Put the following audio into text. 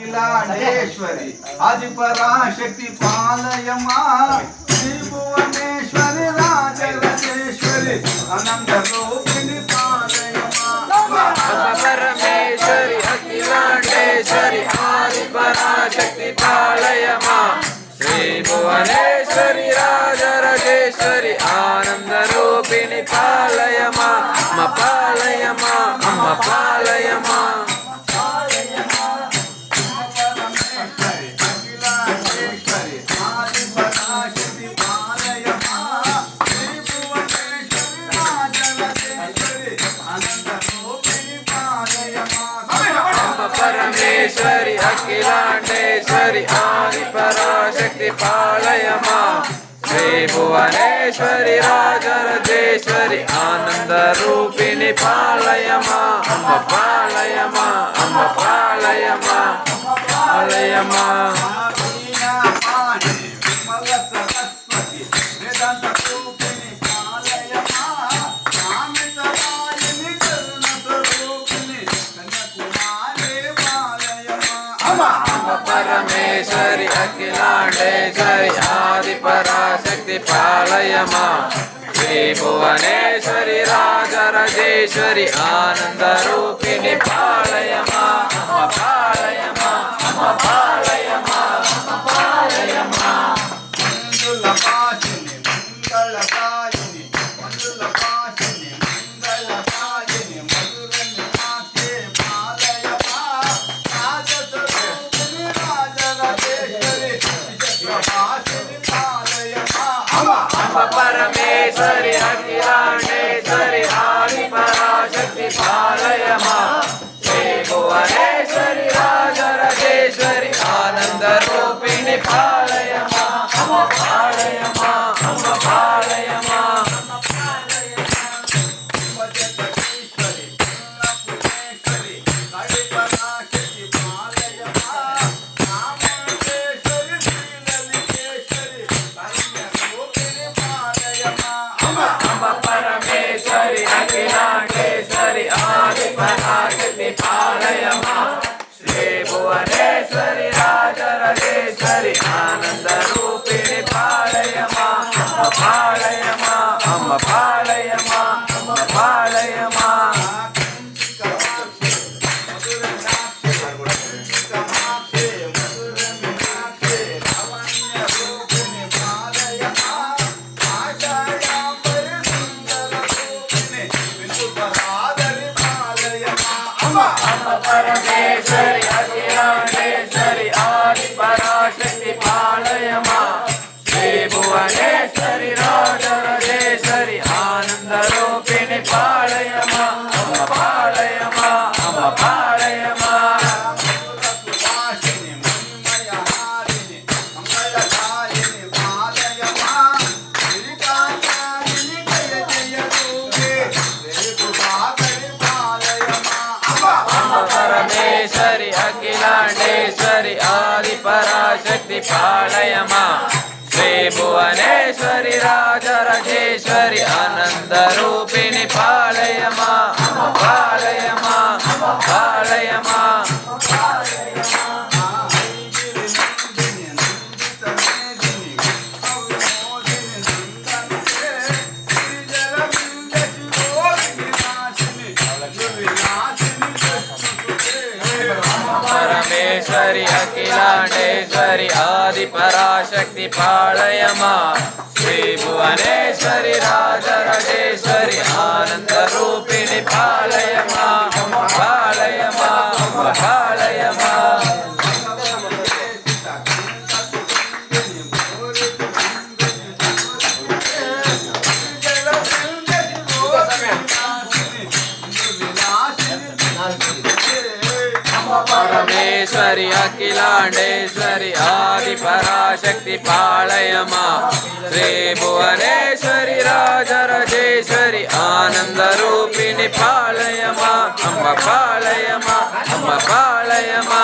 అఖిలాండేశ్వరి ఆది పరాశక్తి పాలయమా శ్రీ భువనేశ్వరి రాజరాజేశ్వరి అనంత రూపిణి పాలయమా పరమేశ్వరి అఖిలాండేశ్వరి ఆది పరాశక్తి పాలయమా శ్రీ భువనే అఖిలాండేశ్వరి ఆది పరాశక్తి పాలయమా. శ్రీ భువనేశ్వరి రాజరాజేశ్వరి ఆనంద రూపిణి పాలయమా. అమ్మ పాలయమా అమ్మ పాలయమా పాలయమా. పరమేశ్వరి అఖిలాండేశ్వరి ఆది పరాశక్తి పాలయమా. శ్రీ భువనేశ్వరి రాజరాజేశ్వరి ఆనంద రూపిణి పాలయమా. అమ్మ అమ్మా అమ్మ పరమేశ్వరి ఆనంద రూపిణి పాలయమా అమ్మ పాలయమా అమ్మ అమ్మా అమ్మ పరమేశ్వరి అఖిలాండేశ్వరి ఆది పరాశక్తి పాలయమా భువనేశ్వరి ఆది పరాశక్తి పాళయమా? శ్రీ భువనేశ్వరి రాజరాజేశ్వరి ఆనంద రూపిణి పాలయమా ஈஸ்வரி அகிலாண்டேஸ்வரி ஆதி பராசக்தி பாளையமா ஸ்ரீ புவனேஸ்வரி ராஜரஜேஸ்வரி ஆனந்த ரூபிணி பாளையமா அம்ம பாளையமா அம்ம பாளையமா